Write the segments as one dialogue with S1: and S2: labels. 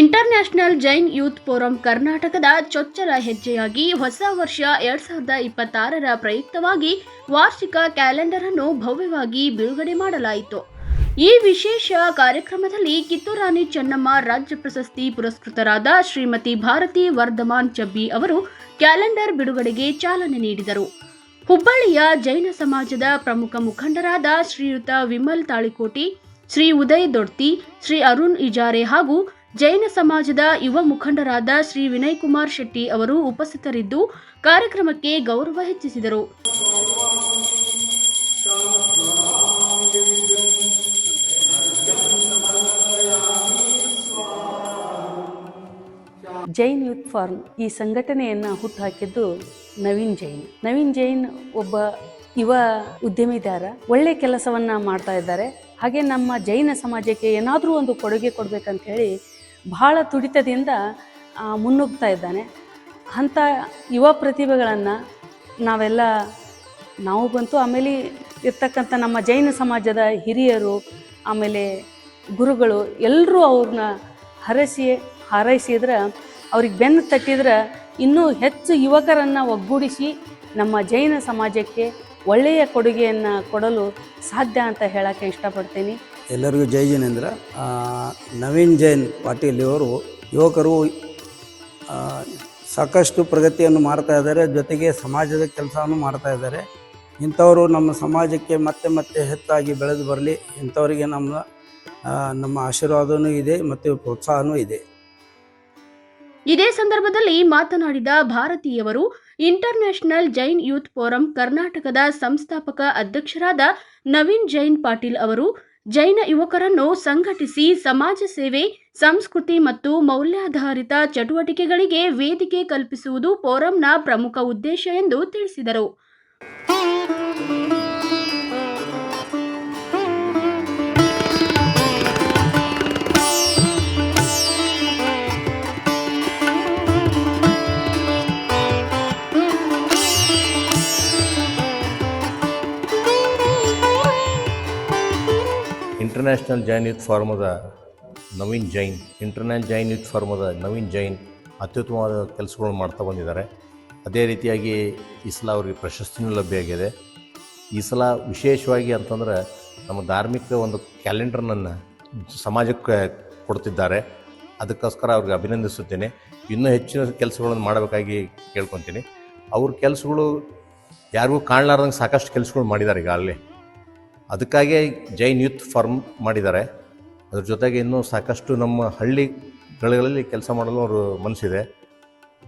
S1: International Jain youth forum ಕರ್ನಾಟಕದ ಚೊಚ್ಚಲ ಹೆಜ್ಜೆಯಾಗಿ ಹೊಸ ವರ್ಷ ಎರಡ್ ಸಾವಿರದ ಇಪ್ಪತ್ತಾರರ ಪ್ರಯುಕ್ತವಾಗಿ ವಾರ್ಷಿಕ ಕ್ಯಾಲೆಂಡರ್ ಅನ್ನು ಭವ್ಯವಾಗಿ ಬಿಡುಗಡೆ ಮಾಡಲಾಯಿತು. ಈ ವಿಶೇಷ ಕಾರ್ಯಕ್ರಮದಲ್ಲಿ ಕಿತ್ತೂರಾಣಿ ಚೆನ್ನಮ್ಮ ರಾಜ್ಯ ಪ್ರಶಸ್ತಿ ಪುರಸ್ಕೃತರಾದ ಶ್ರೀಮತಿ ಭಾರತಿ ವರ್ಧಮಾನ್ ಚಬ್ಬಿ ಅವರು ಕ್ಯಾಲೆಂಡರ್ ಬಿಡುಗಡೆಗೆ ಚಾಲನೆ ನೀಡಿದರು. ಹುಬ್ಬಳ್ಳಿಯ ಜೈನ ಸಮಾಜದ ಪ್ರಮುಖ ಮುಖಂಡರಾದ ಶ್ರೀಯುತ ವಿಮಲ್ ತಾಳಿಕೋಟಿ, ಶ್ರೀ ಉದಯ್ ದೊಡ್ತಿ, ಶ್ರೀ ಅರುಣ್ ಇಜಾರೆ ಹಾಗೂ ಜೈನ ಸಮಾಜದ ಯುವ ಮುಖಂಡರಾದ ಶ್ರೀ ವಿನಯ್ ಕುಮಾರ್ ಶೆಟ್ಟಿ ಅವರು ಉಪಸ್ಥಿತರಿದ್ದು ಕಾರ್ಯಕ್ರಮಕ್ಕೆ ಗೌರವ ಹೆಚ್ಚಿಸಿದರು.
S2: ಜೈನ್ ಯೂತ್ ಫಾರ್ಮ್ ಈ ಸಂಘಟನೆಯನ್ನು ಹುಟ್ಟುಹಾಕಿದ್ದು ನವೀನ್ ಜೈನ್. ನವೀನ್ ಜೈನ್ ಒಬ್ಬ ಯುವ ಉದ್ಯಮಿದಾರ. ಒಳ್ಳೆ ಕೆಲಸವನ್ನ ಮಾಡ್ತಾ ಇದ್ದಾರೆ. ಹಾಗೆ ನಮ್ಮ ಜೈನ ಸಮಾಜಕ್ಕೆ ಏನಾದರೂ ಒಂದು ಕೊಡುಗೆ ಕೊಡಬೇಕಂತ ಹೇಳಿ ಬಹಳ ತುಡಿತದಿಂದ ಮುನ್ನುಗ್ತಾ ಇದ್ದಾನೆ. ಅಂಥ ಯುವ ಪ್ರತಿಭೆಗಳನ್ನು ನಾವೆಲ್ಲ, ನಾವು ಬಂತು ಆಮೇಲೆ ಇರ್ತಕ್ಕಂಥ ನಮ್ಮ ಜೈನ ಸಮಾಜದ ಹಿರಿಯರು, ಆಮೇಲೆ ಗುರುಗಳು ಎಲ್ಲರೂ ಅವ್ರನ್ನ ಹರಸಿ, ಹಾರೈಸಿದ್ರೆ, ಅವ್ರಿಗೆ ಬೆನ್ನು ತಟ್ಟಿದ್ರೆ ಇನ್ನೂ ಹೆಚ್ಚು ಯುವಕರನ್ನು ಒಗ್ಗೂಡಿಸಿ ನಮ್ಮ ಜೈನ ಸಮಾಜಕ್ಕೆ ಒಳ್ಳೆಯ ಕೊಡುಗೆಯನ್ನು ಕೊಡಲು ಸಾಧ್ಯ ಅಂತ ಹೇಳೋಕ್ಕೆ ಇಷ್ಟಪಡ್ತೀನಿ.
S3: ಎಲ್ಲರಿಗೂ ಜೈ ಜಿನೇಂದ್ರ ನವೀನ್ ಜೈನ್ ಪಾಟೀಲ್ ಇವರು ಯುವಕರು ಸಾಕಷ್ಟು ಪ್ರಗತಿಯನ್ನು ಮಾಡ್ತಾ ಇದ್ದಾರೆ, ಜೊತೆಗೆ ಸಮಾಜದ ಕೆಲಸವನ್ನು ಮಾಡ್ತಾ ಇದ್ದಾರೆ. ಇಂಥವರು ನಮ್ಮ ಸಮಾಜಕ್ಕೆ ಮತ್ತೆ ಮತ್ತೆ ಹೆಚ್ಚಾಗಿ ಬೆಳೆದು ಬರಲಿ, ಇಂಥವರಿಗೆ ನಮ್ಮ ನಮ್ಮ ಆಶೀರ್ವಾದವೂ ಇದೆ ಮತ್ತು ಪ್ರೋತ್ಸಾಹನೂ ಇದೆ.
S1: ಇದೇ ಸಂದರ್ಭದಲ್ಲಿ ಮಾತನಾಡಿದ ಭಾರತೀಯವರು, ಇಂಟರ್ನ್ಯಾಷನಲ್ ಜೈನ್ ಯೂತ್ ಫೋರಂ ಕರ್ನಾಟಕದ ಸಂಸ್ಥಾಪಕ ಅಧ್ಯಕ್ಷರಾದ ನವೀನ್ ಜೈನ್ ಪಾಟೀಲ್ ಅವರು ಜೈನ ಯುವಕರನ್ನು ಸಂಘಟಿಸಿ ಸಮಾಜ ಸೇವೆ, ಸಂಸ್ಕೃತಿ ಮತ್ತು ಮೌಲ್ಯಾಧಾರಿತ ಚಟುವಟಿಕೆಗಳಿಗೆ ವೇದಿಕೆ ಕಲ್ಪಿಸುವುದು ಫೋರಂನ ಪ್ರಮುಖ ಉದ್ದೇಶ ಎಂದು ತಿಳಿಸಿದರು.
S4: ಇಂಟರ್ನ್ಯಾಷನಲ್ ಜೈನ್ ಯುತ್ ಫಾರ್ಮದ ನವೀನ್ ಜೈನ್ ಇಂಟರ್ನ್ಯಾಷನಲ್ ಜೈನ್ ಯೂತ್ ಫಾರ್ಮದ ನವೀನ್ ಜೈನ್ ಅತ್ಯುತ್ತಮವಾದ ಕೆಲಸಗಳನ್ನು ಮಾಡ್ತಾ ಬಂದಿದ್ದಾರೆ. ಅದೇ ರೀತಿಯಾಗಿ ಈ ಸಲ ಅವರಿಗೆ ಪ್ರಶಸ್ತಿನೂ ಲಭ್ಯ ಆಗಿದೆ. ಈ ಸಲ ವಿಶೇಷವಾಗಿ ಅಂತಂದ್ರೆ ನಮ್ಮ ಧಾರ್ಮಿಕ ಒಂದು ಕ್ಯಾಲೆಂಡರ್ನನ್ನು ಸಮಾಜಕ್ಕೆ ಕೊಡ್ತಿದ್ದಾರೆ. ಅದಕ್ಕೋಸ್ಕರ ಅವ್ರಿಗೆ ಅಭಿನಂದಿಸುತ್ತೇನೆ. ಇನ್ನೂ ಹೆಚ್ಚಿನ ಕೆಲಸಗಳನ್ನು ಮಾಡಬೇಕಾಗಿ ಕೇಳ್ಕೊತೀನಿ. ಅವ್ರ ಕೆಲಸಗಳು ಯಾರಿಗೂ ಕಾಣಲಾರ್ದಂಗೆ ಸಾಕಷ್ಟು ಕೆಲಸಗಳು ಮಾಡಿದ್ದಾರೆ ಈಗಾಗಲೇ. ಅದಕ್ಕಾಗೇ ಜೈನ್ ಯೂತ್ ಫಾರ್ಮ್ ಮಾಡಿದ್ದಾರೆ. ಅದ್ರ ಜೊತೆಗೆ ಇನ್ನೂ ಸಾಕಷ್ಟು ನಮ್ಮ ಹಳ್ಳಿಗಳಲ್ಲಿ ಕೆಲಸ ಮಾಡಲು ಅವರು ಮನಸ್ಸಿದೆ.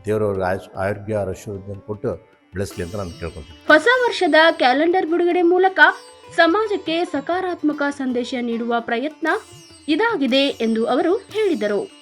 S4: ದೇವರವ್ರಿಗೆ ಆಯುಷ್ ಆರೋಗ್ಯ ಆರೋಗ್ಯ ಕೊಟ್ಟು ಬೆಳೆಸಲಿ ಅಂತ ನಾನು ಕೇಳ್ಕೊತೀನಿ.
S1: ಹೊಸ ವರ್ಷದ ಕ್ಯಾಲೆಂಡರ್ ಬಿಡುಗಡೆ ಮೂಲಕ ಸಮಾಜಕ್ಕೆ ಸಕಾರಾತ್ಮಕ ಸಂದೇಶ ನೀಡುವ ಪ್ರಯತ್ನ ಇದಾಗಿದೆ ಎಂದು ಅವರು ಹೇಳಿದರು.